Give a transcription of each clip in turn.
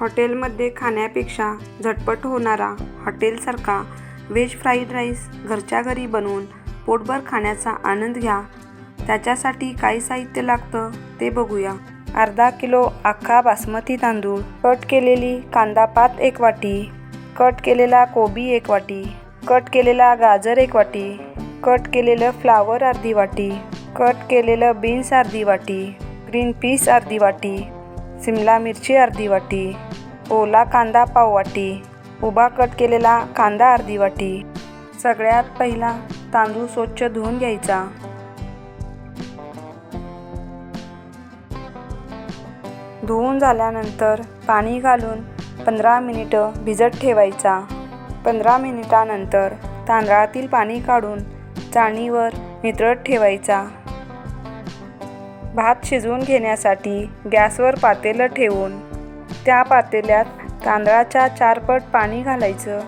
हॉटेलमध्ये खाण्यापेक्षा झटपट होणारा हॉटेलसारखा व्हेज फ्राईड राईस घरच्या घरी बनवून पोटभर खाण्याचा आनंद घ्या. त्याच्यासाठी काय साहित्य लागतं ते बघूया. अर्धा किलो अख्खा बासमती तांदूळ कट केलेली कांदापात एक वाटी कट केलेला कोबी एक वाटी कट केलेला गाजर एक वाटी कट केलेलं फ्लावर अर्धी वाटी कट केलेलं बीन्स अर्धी वाटी ग्रीन पीस अर्धी वाटी सिमला मिरची अर्धी वाटी ओला कांदा पाव वाटी उभा कट केलेला कांदा अर्धी वाटी. सगळ्यात पहिला तांदूळ स्वच्छ धुवून घ्यायचा. धुवून झाल्यानंतर पाणी घालून पंधरा मिनिटं भिजत ठेवायचा. पंधरा मिनिटानंतर तांदळातील पाणी काढून चाळणीवर नितळत ठेवायचा. भात शिजवून घेण्यासाठी गॅसवर पातेलं ठेवून त्या पातेल्यात तांदळाच्या चारपट पाणी घालायचं.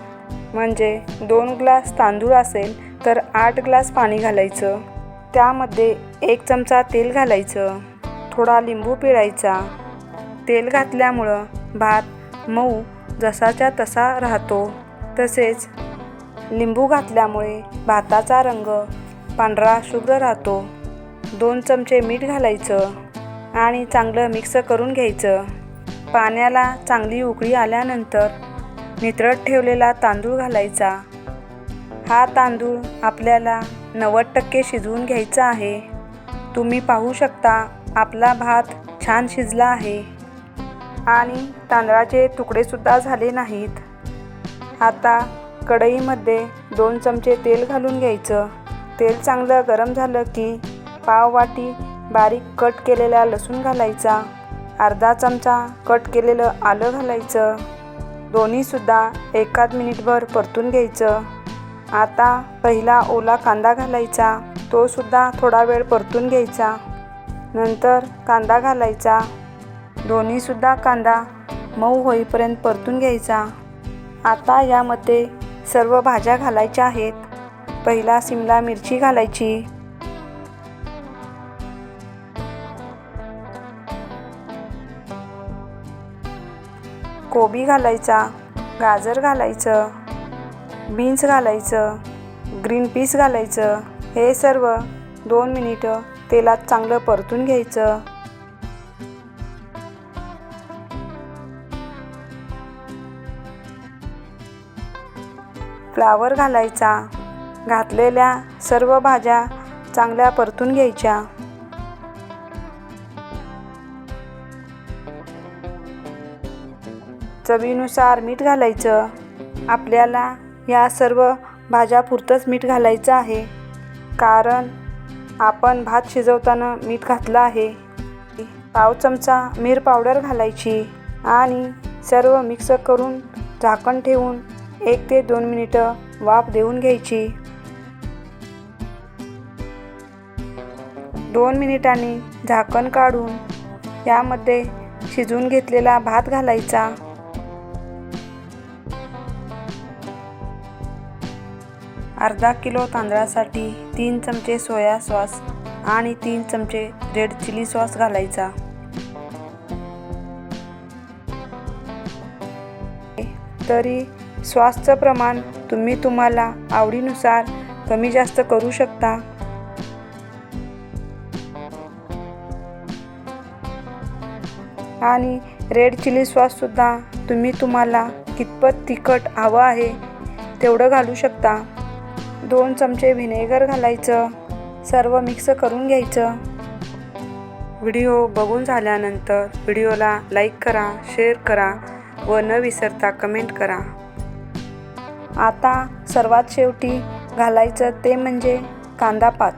म्हणजे दोन ग्लास तांदूळ असेल तर आठ ग्लास पाणी घालायचं. त्यामध्ये एक चमचा तेल घालायचं. थोडा लिंबू पिळायचा. तेल घातल्यामुळं भात मऊ जसाच्या तसा राहतो. तसेच लिंबू घातल्यामुळे भाताचा रंग पांढरा शुभ्र राहतो. दोन चमचे मीठ घालायचं आणि चांगलं मिक्स करून घ्यायचं. पाण्याला चांगली उकळी आल्यानंतर नितळत ठेवलेला तांदूळ घालायचा. हा तांदूळ आपल्याला नव्वद टक्के शिजवून घ्यायचा आहे. तुम्ही पाहू शकता आपला भात छान शिजला आहे. आणि तांदळाचे तुकडेसुद्धा झाले नाहीत. आता कढईमध्ये दोन चमचे तेल घालून घ्यायचं. तेल चांगलं गरम झालं की पाव वाटी बारीक कट केलेला लसूण घालायचा. अर्धा चमचा कट केलेलं आलं घालायचं. दोन्हीसुद्धा एकाच मिनिटभर परतून घ्यायचं. आता पहिला ओला कांदा घालायचा. तोसुद्धा थोडा वेळ परतून घ्यायचा. नंतर कांदा घालायचा. दोन्हीसुद्धा कांदा मऊ होईपर्यंत परतून घ्यायचा. आता यामध्ये सर्व भाज्या घालायच्या आहेत. पहिला सिमला मिरची घालायची. कोबी घालायचा गाजर घालायचं बीन्स घालायचं ग्रीन पीस घालायचं हे सर्व दोन मिनिटं तेलात चांगलं परतून घ्यायचं. फ्लावर घालायचा घातलेल्या सर्व भाज्या चांगल्या परतून घ्यायच्या. चवीनुसार मीठ घालायचं. आपल्याला या सर्व भाज्यापुरतंच मीठ घालायचं आहे. कारण आपण भात शिजवताना मीठ घातलं आहे. पाव चमचा मीर पावडर घालायची आणि सर्व मिक्स करून झाकण ठेवून एक ते दोन मिनिटं वाफ देऊन घ्यायची. दोन मिनिटांनी झाकण काढून यामध्ये शिजवून घेतलेला भात घालायचा. अर्धा किलो तांदळासाठी तीन चमचे सोया सॉस आणि तीन चमचे रेड चिली सॉस घालायचा. तरी सॉसचं प्रमाण तुम्ही तुम्हाला आवडीनुसार कमी जास्त करू शकता. आणि रेड चिली सॉससुद्धा तुम्ही तुम्हाला कितपत तिखट हवं आहे तेवढं घालू शकता. दोन चमचे व्हिनेगर घालायचं. सर्व मिक्स करून घ्यायचं. व्हिडिओ बघून झाल्यानंतर व्हिडिओला लाईक करा शेअर करा व न विसरता कमेंट करा. आता सर्वात शेवटी घालायचं ते म्हणजे कांदापात.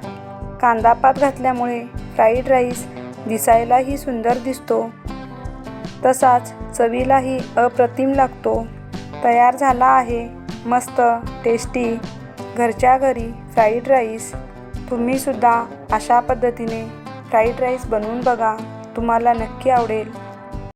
कांदापात घातल्यामुळे फ्राईड राईस दिसायलाही सुंदर दिसतो. तसाच चवीलाही अप्रतिम लागतो. तयार झाला आहे. मस्त टेस्टी घरच्या घरी फ्राईड राईस तुम्हीसुद्धा अशा पद्धतीने फ्राईड राईस बनवून बघा. तुम्हाला नक्की आवडेल.